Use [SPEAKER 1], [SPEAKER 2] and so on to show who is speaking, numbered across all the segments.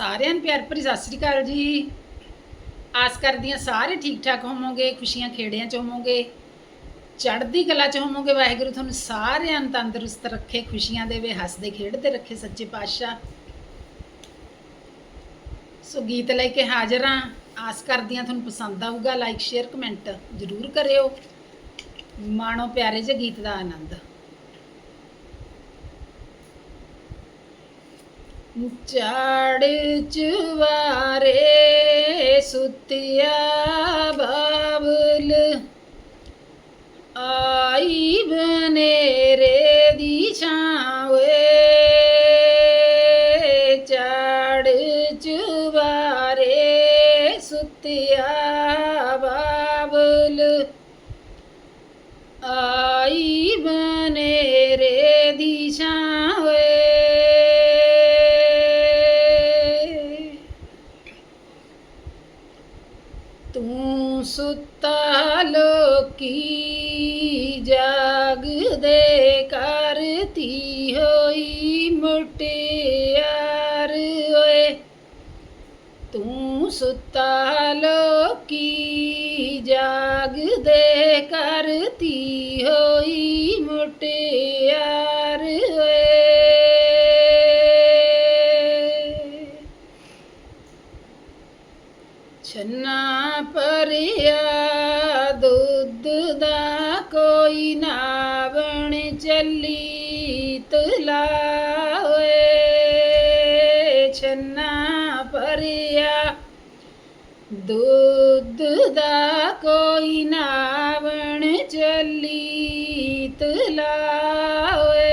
[SPEAKER 1] ਸਾਰਿਆਂ ਨੂੰ ਪਿਆਰ ਭਰੀ ਸਤਿ ਸ੍ਰੀ ਅਕਾਲ ਜੀ। ਆਸ ਕਰਦੀਆਂ ਸਾਰੇ ਠੀਕ ਠਾਕ ਹੋਵੋਗੇ, ਖੁਸ਼ੀਆਂ ਖੇੜਿਆਂ ਚ ਹੋਵੋਗੇ, ਚੜ੍ਹਦੀ ਕਲਾ ਚ ਹੋਵੋਗੇ। ਵਾਹਿਗੁਰੂ ਤੁਹਾਨੂੰ ਸਾਰਿਆਂ ਨੂੰ ਤੰਦਰੁਸਤ ਰੱਖੇ, ਖੁਸ਼ੀਆਂ ਦੇਵੇ, ਹੱਸਦੇ, ਖੇਡਦੇ ਰੱਖੇ ਸੱਚੇ ਪਾਤਸ਼ਾਹ। ਸੋ ਗੀਤ ਲੈ ਕੇ ਹਾਜ਼ਰ ਹਾਂ। ਆਸ ਕਰਦੀਆਂ ਤੁਹਾਨੂੰ ਪਸੰਦ ਆਊਗਾ। ਲਾਈਕ ਸ਼ੇਅਰ ਕਮੈਂਟ ਜ਼ਰੂਰ ਕਰਿਓ। ਮਾਣੋ ਪਿਆਰੇ ਜਿਹੇ ਗੀਤ ਦਾ ਆਨੰਦ। ਚੜ ਚਵਾਰੇ ਲੋਕੀ ਜਾਗਦੇ ਕਰਤੀ ਹੋਈ ਮੁਟਿਆਰ ਓਏ? ਤੂੰ ਸੁੱਤਾ ਲੋਕੀ ਜਾਗਦੇ ਕਰਤੀ ਹੋਈ ਮੁਟਿਆਰ ਓਏ? ਛੰਨਾ ਪਰਿਆ ਦੋ ਦਾ ਕੋਈ ਨਾ ਬਣ ਚੱਲੀ ਤਲਾਵੇ ਛੰਨਾ ਭਰਿਆ ਦੁੱਧ ਦਾ ਕੋਈ ਨਾ ਬਣ ਚੱਲੀ ਤਲਾਵੇ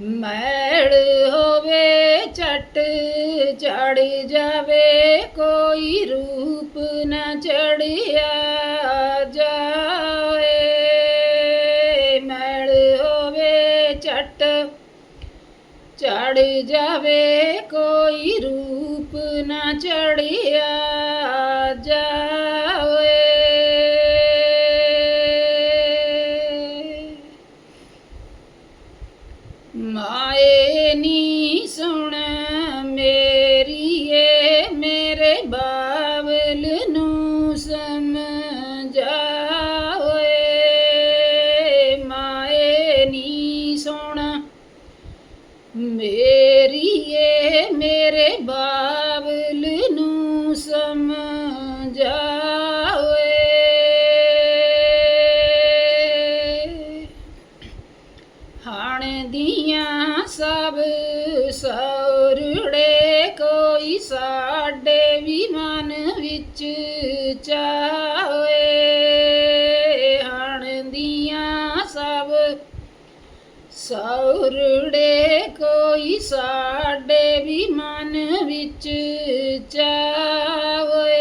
[SPEAKER 1] ਮੈੜ ਹੋਵੇ ਛਟ ਚੜ ਜਾਵੇ, ਕੋਈ ਰੂਪ ਨਾ ਚੜਿਆ ਜਾਏ। ਮੈੜ ਹੋਵੇ, ਛਟ ਚੜ ਜਾਵੇ, ਕੋਈ ਰੂਪ ਨਾ ਚੜਿਆ ਜਾਵੇ ਮਾਏ ਨੀ ਸੁਣ ਬਾਵਲ ਨੂੰ ਸਮਝਾਵੇ ਮਾਏ ਨੀ ਸੁਣ। ਮੇਰੀਏ ਮੇਰੇ ਬਾਵਲ ਨੂੰ ਸਮਝਾਵੇ ਹਾਣ ਦੀਆਂ ਸਭ ਸੌਰੜੇ ਕੋਈ ਸਾਡੇ ਸੌਰੜੇ ਕੋਈ ਸਾਡੇ ਵੀ ਮਨ ਵਿੱਚ ਚਾਵੇ।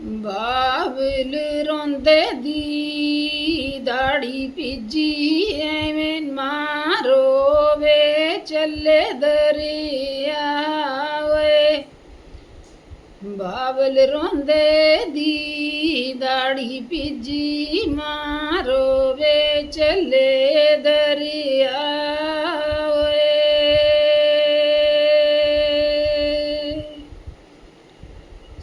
[SPEAKER 1] ਬਾਬਲ ਰੋਂਦੇ ਦੀ ਦਾੜੀ ਭਿੱਜੀ ਐਵੇਂ ਮਾਰੋ ਵੇ ਚੱਲੇ ਦਰਿਆ। ਬਾਬਲ ਰੋਂਦੇ ਦੀ ਦਾੜੀ ਭਿੱਜੀ ਮਾਰੋ ਵੇ ਚੱਲੇ ਦਰਿਆ ਓਏ।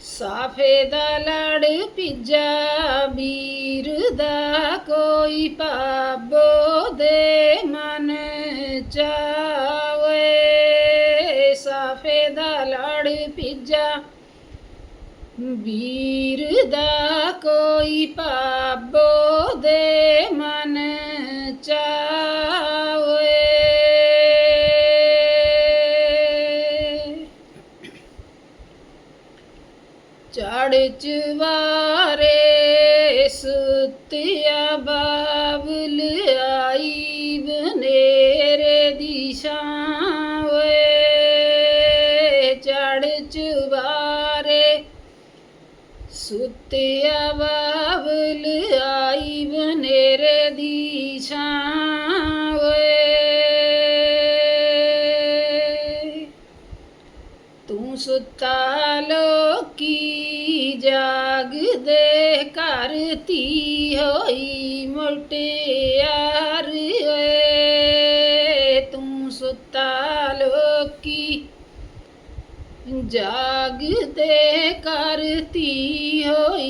[SPEAKER 1] ਸਾਫੇ ਦਾ ਲੜ ਪਿੱਜਾ ਵੀਰ ਦਾ ਕੋਈ ਪਾਬੋ ਦੇ ਮਨ ਚਾਵੇ ਵੀਰ ਦਾ ਕੋਈ ਪਾਬੋ ਦੇ ਮਨ ਚਾਵੇ ਚੜ ਸੁਤਿਆ ਬਾਬਲ ਸੁਤਿਆ ਬਾਬਲ ਆਈ ਬਨੇਰੇ ਦੀ ਛਾਂ ਓਏ। ਤੂੰ ਸੁੱਤਾ ਲੋਕੀ ਜਾਗਦੇ ਘਰ ਧੀ ਹੋਈ ਮੁਟਿਆਰ ਜਾਗਦੇ ਕਰਤੀ ਹੋਈ